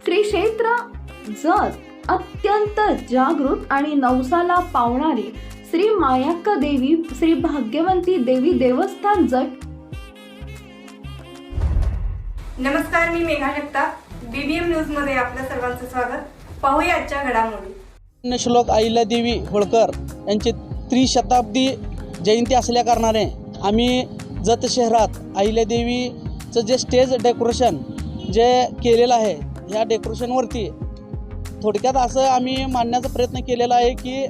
श्री क्षेत्र जत अत्यंत जागृत आणि नवसाला पावणारी श्री मायाक्का देवी श्री भाग्यवंती देवी देवस्थान जट नमस्कार मी मेघा जगताप. बीबीएम न्यूजमध्ये आपल्या सर्वांचं स्वागत. पाहूया आजच्या घडामोडी. पुण्यश्लोक अहिल्यादेवी होळकर यांची त्रिशताब्दी जयंती असल्याकारणाने आम्ही जत शहरात अहिल्यादेवीचं जे स्टेज डेकोरेशन जे केलेलं आहे ह्या डेकोरेशनवरती थोडक्यात असं आम्ही मांडण्याचा प्रयत्न केलेला आहे की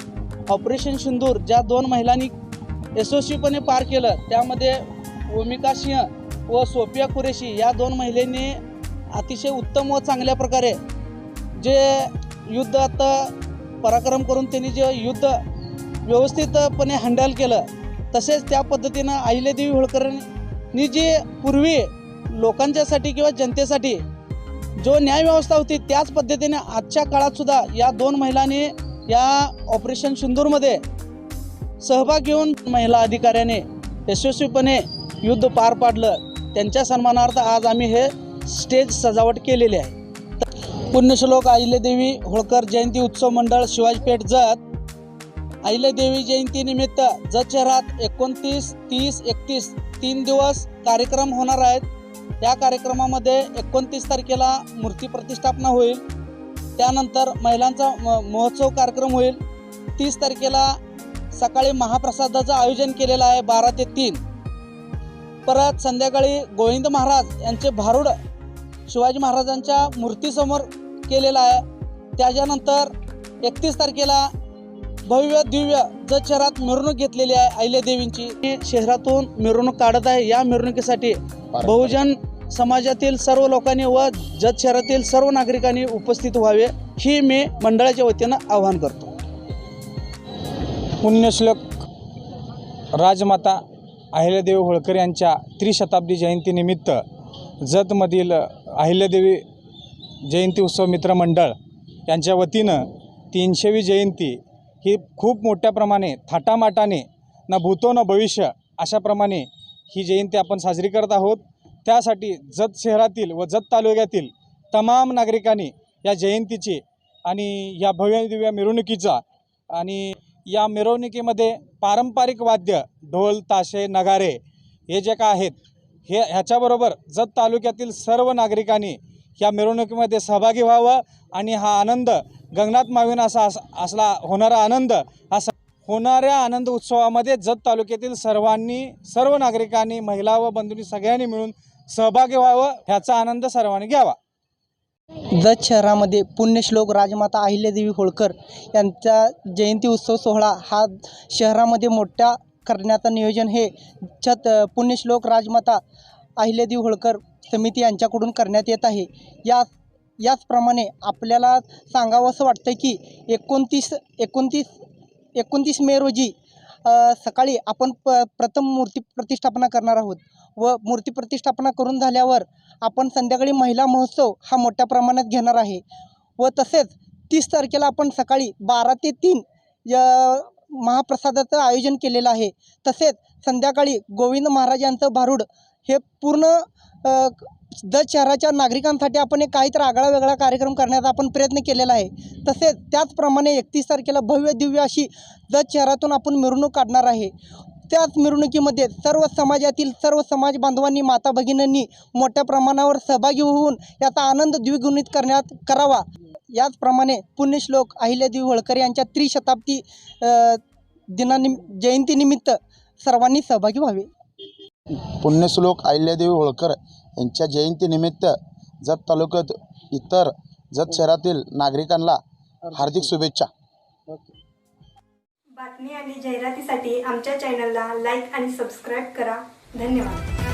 ऑपरेशन सिंदूर ज्या दोन महिलांनी यशस्वीपणे पार केलं त्यामध्ये ओमिका सिंह व सोफिया कुरेशी या दोन महिलांनी अतिशय उत्तम व चांगल्या प्रकारे जे युद्ध आता पराक्रम करून त्यांनी जे युद्ध व्यवस्थितपणे हँडल केलं तसेच त्या पद्धतीनं अहिल्यादेवी होळकरांनी जी पूर्वी लोकांच्यासाठी किंवा जनतेसाठी जो न्यायव्यवस्था होती त्याच पद्धतीने आजच्या काळात सुद्धा या दोन महिलांनी या ऑपरेशन सिंदूरमध्ये सहभाग घेऊन महिला अधिकाऱ्याने यशस्वीपणे युद्ध पार पाडलं. त्यांच्या सन्मानार्थ आज आम्ही हे स्टेज सजावट केलेली आहे. पुण्यश्लोक अहिल्यादेवी होळकर जयंती उत्सव मंडळ शिवाजीपेठ जत. अहिल्यादेवी जयंतीनिमित्त जत शहरात एकोणतीस तीस एकतीस तीन दिवस कार्यक्रम होणार आहेत. या कार्यक्रमामध्ये एकोणतीस तारखेला मूर्ती प्रतिष्ठापना होईल. त्यानंतर महिलांचा म- महोत्सव कार्यक्रम होईल. तीस तारखेला सकाळी महाप्रसादाचं आयोजन केलेलं आहे बारा ते तीन. परत संध्याकाळी गोविंद महाराज यांचे भारूड शिवाजी महाराजांच्या मूर्तीसमोर केलेला आहे. त्याच्यानंतर एकतीस तारखेला भव्य दिव्य जत शहरात मिरवणूक घेतलेली आहे अहिल्यादेवींची मी शहरातून मिरवणूक काढत आहे. या मिरवणुकीसाठी बहुजन समाजातील सर्व लोकांनी व जत शहरातील सर्व नागरिकांनी उपस्थित व्हावे ही मी मंडळाच्या वतीनं आवाहन करतो. पुण्यश्लोक. राजमाता अहिल्यादेवी होळकर यांच्या त्रिशताब्दी जयंतीनिमित्त जतमधील अहिल्यादेवी जयंती उत्सव मित्र मंडळ यांच्या वतीनं तीनशेवी जयंती ही खूप मोठ्या प्रमाणे थाटामाटाने न भूतो न भविष्य अशाप्रमाणे ही जयंती आपण साजरी करत आहोत. त्यासाठी जत शहरातील व जत तालुक्यातील तमाम नागरिकांनी या जयंतीची आणि या भव्य दिव्या मिरवणुकीचा आणि या मिरवणुकीमध्ये पारंपरिक वाद्य ढोल ताशे नगारे हे जे काय आहेत हे ह्याच्याबरोबर जत तालुक्यातील सर्व नागरिकांनी या मिरवणुकीमध्ये सहभागी व्हावं आणि हा आनंद गंगनाथ मावीन असा अस- असला होणारा आनंद हा स होणाऱ्या आनंद उत्सवामध्ये जत तालुक्यातील सर्वांनी सर्व नागरिकांनी महिला व बंधूंनी सगळ्यांनी मिळून सहभागी व्हावं ह्याचा आनंद सर्वांनी घ्यावा. जत शहरामध्ये पुण्यश्लोक राजमाता अहिल्यादेवी होळकर यांचा जयंती उत्सव सोहळा हा शहरामध्ये मोठ्या करण्याचं नियोजन हे छत पुण्यश्लोक राजमाता अहिल्यादेवी होळकर समिती यांच्याकडून करण्यात येत आहे. या याचप्रमाणे आपल्याला सांगावं असं वाटतं की एकोणतीस एकोणतीस एकोणतीस मे रोजी सकाळी आपण प प्रथम मूर्ती प्रतिष्ठापना करणार आहोत व मूर्ती प्रतिष्ठापना करून झाल्यावर आपण संध्याकाळी महिला महोत्सव हा मोठ्या प्रमाणात घेणार आहे व तसेच तीस तारखेला आपण सकाळी बारा ते तीन महाप्रसादाचं आयोजन केलेलं आहे. तसेच संध्याकाळी गोविंद महाराज यांचं भारूड हे पूर्ण द शहराच्या नागरिकांसाठी आपण एक काहीतरी आगळा वेगळा कार्यक्रम करण्याचा आपण प्रयत्न केलेला आहे. तसेच त्याचप्रमाणे एकतीस तारखेला भव्य दिव्य अशी जत शहरातून आपण मिरवणूक काढणार आहे. त्याच मिरवणुकीमध्ये सर्व समाजातील सर्व समाज बांधवांनी माता भगिनींनी मोठ्या प्रमाणावर सहभागी होऊन याचा आनंद द्विगुणित करण्यात करावा. याचप्रमाणे पुण्यश्लोक अहिल्यादेवी होळकर यांच्या त्रिशताब्दी दिनानि दिनानिम जयंतीनिमित्त सर्वांनी सहभागी व्हावे. पुण्यश्लोक अहिल्यादेवी होळकर यांच्या जयंतीनिमित्त जत तालुक्यात इतर जत शहरातील नागरिकांना हार्दिक शुभेच्छा. बातमी आणि जाहिरातीसाठी आमच्या चॅनलला लाईक आणि सबस्क्राईब करा. धन्यवाद.